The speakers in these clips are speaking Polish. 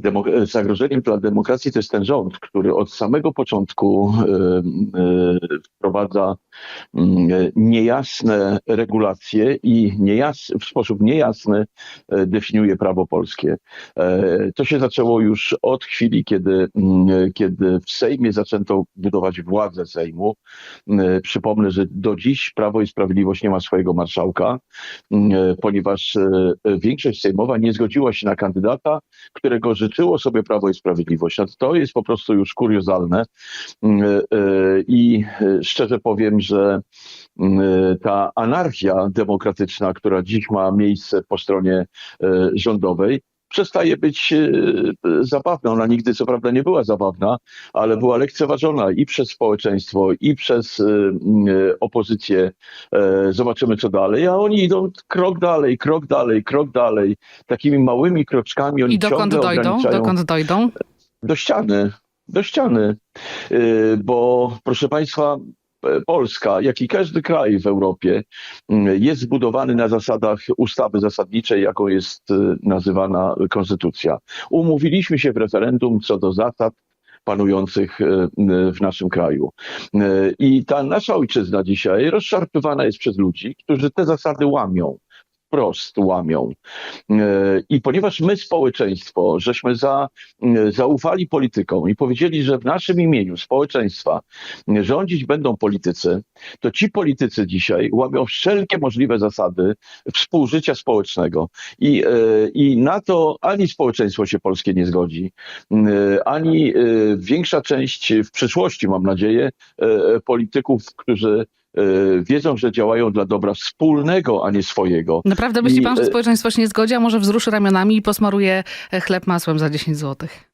Demo- zagrożeniem dla demokracji to jest ten rząd, który od samego początku e, e, wprowadza mm, niejasne regulacje i niejas- w sposób niejasny e, definiuje prawo polskie. E, To się zaczęło już od chwili, kiedy, mm, kiedy w Sejmie zaczęto budować władzę Sejmu. E, Przypomnę, że do dziś Prawo i Sprawiedliwość nie ma swojego marszałka, mm, e, ponieważ e, większość sejmowa nie zgodziła się na kandydata, którego życzyło sobie Prawo i Sprawiedliwość. No to jest po prostu już kuriozalne Mm, e, i e, szczerze powiem, że mm, e, ta anarchia demokratyczna, która dziś ma miejsce po stronie rządowej, przestaje być e, zabawna. Ona nigdy co prawda nie była zabawna, ale była lekceważona i przez społeczeństwo, i przez e, e, opozycję. Zobaczymy co dalej, a oni idą krok dalej, krok dalej, krok dalej. Takimi małymi kroczkami oni I dokąd dojdą? Dokąd dojdą? do ściany, do ściany, bo proszę Państwa, Polska, jak i każdy kraj w Europie, mm, jest zbudowany na zasadach ustawy zasadniczej, jaką jest e, nazywana konstytucja. Umówiliśmy się w referendum co do zasad panujących e, w naszym kraju. E, I ta nasza ojczyzna dzisiaj rozszarpywana jest przez ludzi, którzy te zasady łamią. Wprost łamią. E, I ponieważ my, społeczeństwo, żeśmy za, e, zaufali politykom i powiedzieli, że w naszym imieniu społeczeństwa e, rządzić będą politycy, to ci politycy dzisiaj łamią wszelkie możliwe zasady współżycia społecznego. I, i na to ani społeczeństwo się polskie nie zgodzi, ani większa część w przyszłości, mam nadzieję, polityków, którzy wiedzą, że działają dla dobra wspólnego, a nie swojego. Naprawdę myśli I, pan, że e, społeczeństwo się nie zgodzi, a może wzruszy ramionami i posmaruje e, chleb masłem za 10 złotych?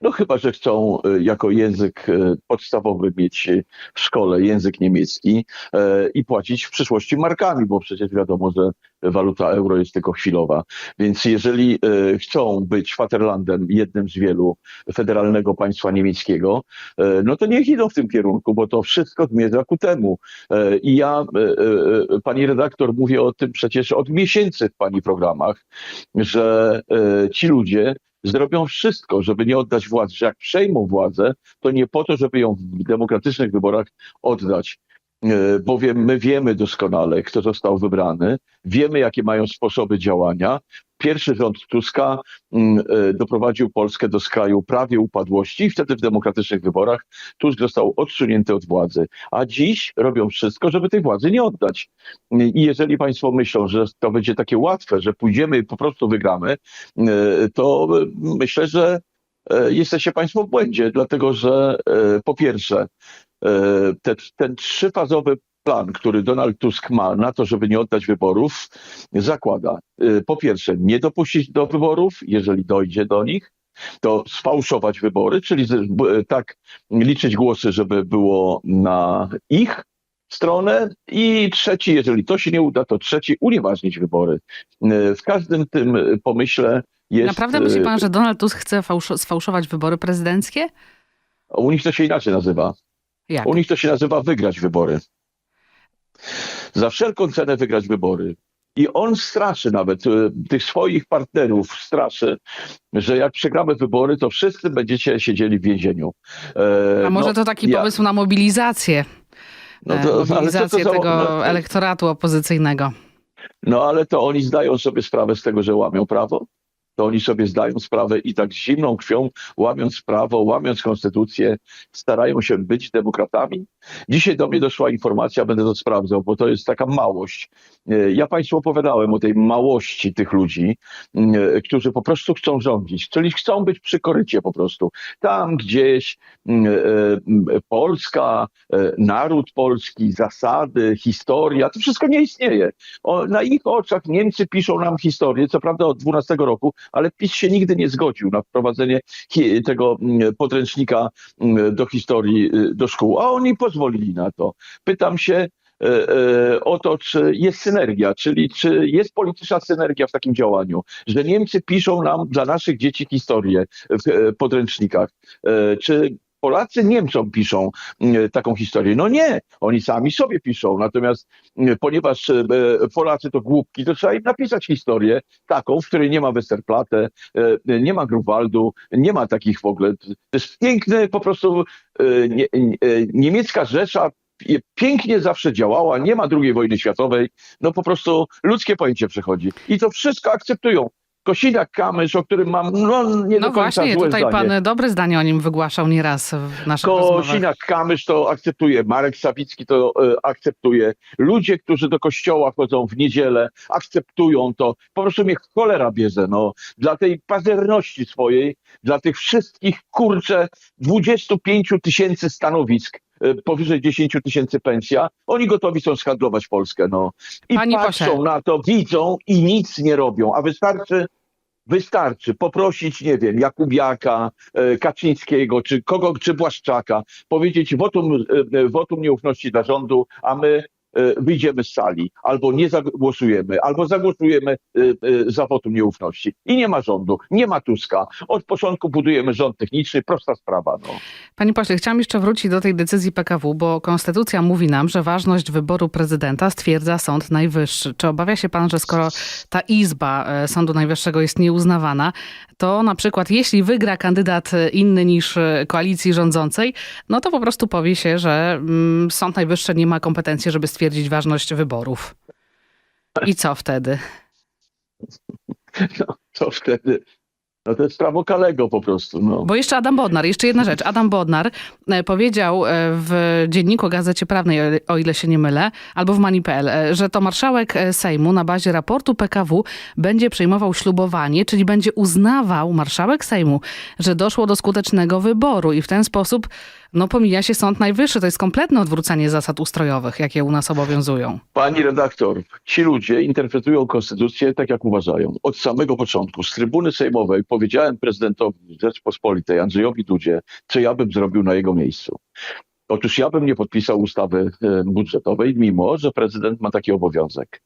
No chyba, że chcą e, jako język e, podstawowy mieć e, w szkole język niemiecki e, i płacić w przyszłości markami, bo przecież wiadomo, że waluta euro jest tylko chwilowa. Więc jeżeli e, chcą być Vaterlandem, jednym z wielu federalnego państwa niemieckiego, e, no to niech idą w tym kierunku, bo to wszystko zmierza ku temu. I ja, pani redaktor, mówię o tym przecież od miesięcy w pani programach, że ci ludzie zrobią wszystko, żeby nie oddać władzy, że jak przejmą władzę, to nie po to, żeby ją w demokratycznych wyborach oddać. E, Bowiem my wiemy doskonale, kto został wybrany, wiemy, jakie mają sposoby działania. Pierwszy rząd Tuska mm, e, doprowadził Polskę do skraju prawie upadłości i wtedy w demokratycznych wyborach Tusk został odsunięty od władzy. A dziś robią wszystko, żeby tej władzy nie oddać. I jeżeli Państwo myślą, że to będzie takie łatwe, że pójdziemy i po prostu wygramy, e, to myślę, że e, jesteście Państwo w błędzie, dlatego że po pierwsze, te, ten trzyfazowy plan, który Donald Tusk ma na to, żeby nie oddać wyborów, zakłada e, po pierwsze nie dopuścić do wyborów, jeżeli dojdzie do nich, to sfałszować wybory, czyli tak liczyć głosy, żeby było na ich stronę i trzeci, jeżeli to się nie uda, to trzeci unieważnić wybory. E, W każdym tym pomyśle jest... Naprawdę myśli e, pan, że Donald Tusk chce fałsz- sfałszować wybory prezydenckie? U nich to się inaczej nazywa. Jak? U nich to się nazywa wygrać wybory. Za wszelką cenę wygrać wybory. I on straszy nawet, e, tych swoich partnerów straszy, że jak przegramy wybory, to wszyscy będziecie siedzieli w więzieniu. E, A może no, to taki ja- pomysł na mobilizację? no e, to- co to mobilizację za- tego no- elektoratu opozycyjnego. No ale to oni zdają sobie sprawę z tego, że łamią prawo? To oni sobie zdają sprawę i tak z zimną krwią, łamiąc prawo, łamiąc konstytucję, starają się być demokratami? Dzisiaj do mnie doszła informacja, będę to sprawdzał, bo to jest taka małość. E, Ja Państwu opowiadałem o tej małości tych ludzi, e, którzy po prostu chcą rządzić, czyli chcą być przy korycie po prostu. Tam gdzieś e, Polska, naród polski, zasady, historia, to wszystko nie istnieje. Na ich oczach Niemcy piszą nam historię, co prawda od 12 roku, ale PiS się nigdy nie zgodził na wprowadzenie tego podręcznika do historii y, do szkół, a oni pozwolili na to. Pytam się e, e, o to, czy jest synergia, czyli czy jest polityczna synergia w takim działaniu, że Niemcy piszą nam dla naszych dzieci historię w e, podręcznikach, czy Polacy Niemcom piszą e, taką historię. No nie, oni sami sobie piszą. Natomiast e, ponieważ e, Polacy to głupki, to trzeba im napisać historię taką, w której nie ma Westerplatte, e, nie ma Grunwaldu, nie ma takich w ogóle. To jest piękne po prostu nie, nie, niemiecka Rzesza pięknie zawsze działała, nie ma II wojny światowej, no po prostu ludzkie pojęcie przechodzi. I to wszystko akceptują. Kosiniak-Kamysz, o którym mam no, nie No do końca właśnie, złe tutaj zdanie. pan dobre zdanie o nim wygłaszał nieraz w naszych. Kosiniak-Kamysz to akceptuje, Marek Sawicki to e, akceptuje. Ludzie, którzy do kościoła chodzą w niedzielę, akceptują to. Po prostu mnie cholera bierze, no. Dla tej pazerności swojej, dla tych wszystkich, kurczę, 25 tysięcy stanowisk, e, powyżej 10 tysięcy pensja, oni gotowi są skandlować Polskę, no. I Panie patrzą na to, widzą i nic nie robią, a wystarczy Wystarczy poprosić, nie wiem, Jakubiaka, e, Kaczyńskiego, czy kogo, czy Błaszczaka, powiedzieć wotum, e, wotum nieufności dla rządu, a my wyjdziemy z sali, albo nie zagłosujemy, albo zagłosujemy e, e, za wotum nieufności. I nie ma rządu, nie ma Tuska. Od początku budujemy rząd techniczny, prosta sprawa. No. Panie pośle, chciałam jeszcze wrócić do tej decyzji PKW, bo konstytucja mówi nam, że ważność wyboru prezydenta stwierdza Sąd Najwyższy. Czy obawia się pan, że skoro ta izba e, Sądu Najwyższego jest nieuznawana, to na przykład jeśli wygra kandydat e, inny niż e, koalicji rządzącej, no to po prostu powie się, że mm, Sąd Najwyższy nie ma kompetencji, żeby stwierdzić ważność wyborów. I co wtedy? no to wtedy, no to jest prawo Kalego po prostu. No. Bo jeszcze Adam Bodnar, jeszcze jedna rzecz. Adam Bodnar e, powiedział e, w dzienniku o Gazecie Prawnej, o ile- się nie mylę, albo w Mani.pl, e, że to marszałek Sejmu na bazie raportu PKW będzie przejmował ślubowanie, czyli będzie uznawał marszałek Sejmu, że doszło do skutecznego wyboru i w ten sposób no, pomija się Sąd Najwyższy. To jest kompletne odwrócenie zasad ustrojowych, jakie u nas obowiązują. Pani redaktor, ci ludzie interpretują konstytucję tak, jak uważają. Od samego początku z trybuny sejmowej powiedziałem prezydentowi Rzeczpospolitej Andrzejowi Dudzie, co ja bym zrobił na jego miejscu. Otóż ja bym nie podpisał ustawy e, budżetowej, mimo że prezydent ma taki obowiązek.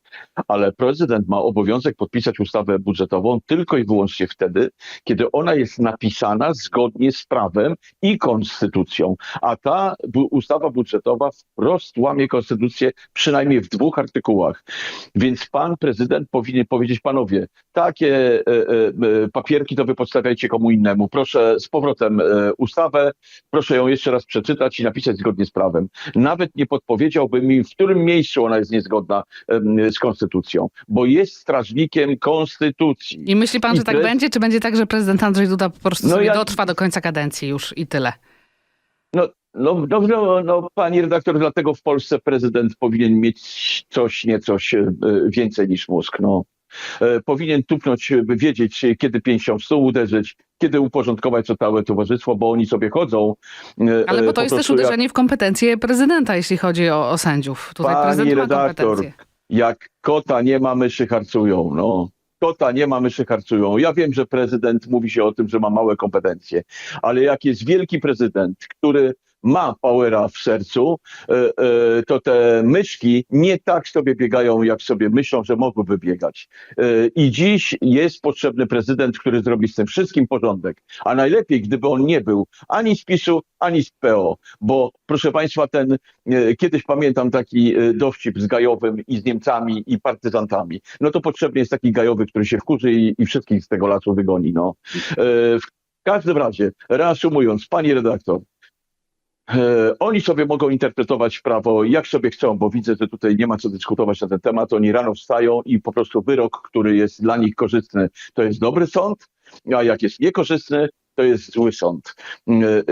Ale prezydent ma obowiązek podpisać ustawę budżetową tylko i wyłącznie wtedy, kiedy ona jest napisana zgodnie z prawem i konstytucją. A ta ustawa budżetowa wprost łamie konstytucję przynajmniej w dwóch artykułach. Więc pan prezydent powinien powiedzieć, panowie, takie e, e, papierki to wy podstawiajcie komu innemu. Proszę z powrotem ustawę, proszę ją jeszcze raz przeczytać i napisać zgodnie z prawem. Nawet nie podpowiedziałby mi, w którym miejscu ona jest niezgodna z konstytucją, bo jest strażnikiem konstytucji. I myśli pan, I że tak będzie, czy będzie tak, że prezydent Andrzej Duda po prostu No sobie ja- dotrwa do końca kadencji już i tyle? No, no, no, no, no, pani redaktor, dlatego w Polsce prezydent powinien mieć coś, niecoś e, więcej niż mózg. No. E, Powinien tupnąć, by wiedzieć, kiedy pięścią w stół uderzyć, kiedy uporządkować to całe towarzystwo, bo oni sobie chodzą. e, Ale e, bo to jest też prostu jak- uderzenie w kompetencje prezydenta, jeśli chodzi o, o sędziów. Tutaj Pani prezydent ma redaktor, kompetencje. jak kota nie ma, myszy harcują. No. Kota nie ma, myszy harcują. Ja wiem, że prezydent mówi się o tym, że ma małe kompetencje, ale jak jest wielki prezydent, który ma powera w sercu, e, e, to te myszki nie tak sobie biegają, jak sobie myślą, że mogłyby biegać. E, I dziś jest potrzebny prezydent, który zrobi z tym wszystkim porządek. A najlepiej, gdyby on nie był ani z PiSu, ani z PO, bo proszę Państwa, ten kiedyś pamiętam taki dowcip z Gajowym i z Niemcami i partyzantami. No to potrzebny jest taki Gajowy, który się wkurzy i, i wszystkich z tego lasu wygoni. No. W każdym razie, reasumując, pani redaktor, Oni sobie mogą interpretować prawo jak sobie chcą, bo widzę, że tutaj nie ma co dyskutować na ten temat. Oni rano wstają i po prostu wyrok, który jest dla nich korzystny, to jest dobry sąd, a jak jest niekorzystny, to jest zły sąd. E, e,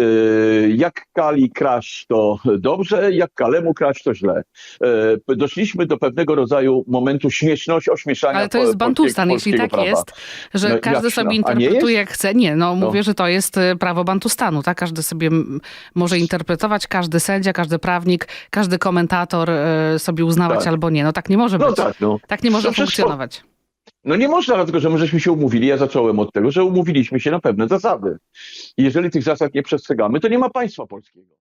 Jak Kali kraść, to dobrze, jak Kalemu kraść, to źle. E, Doszliśmy do pewnego rodzaju momentu śmieszności, ośmieszania Ale to jest bantustan, jeśli tak prawa. jest, że No, każdy sobie interpretuje jak chce. Nie, no, No. mówię, że to jest y, prawo bantustanu, tak? Każdy sobie może interpretować, każdy sędzia, każdy prawnik, każdy komentator y, sobie uznawać Tak. albo nie. No tak nie może No być. tak, no. Tak nie może No funkcjonować. No nie można, dlatego że my żeśmy się umówili. Ja zacząłem od tego, że umówiliśmy się na pewne zasady. Jeżeli tych zasad nie przestrzegamy, to nie ma państwa polskiego.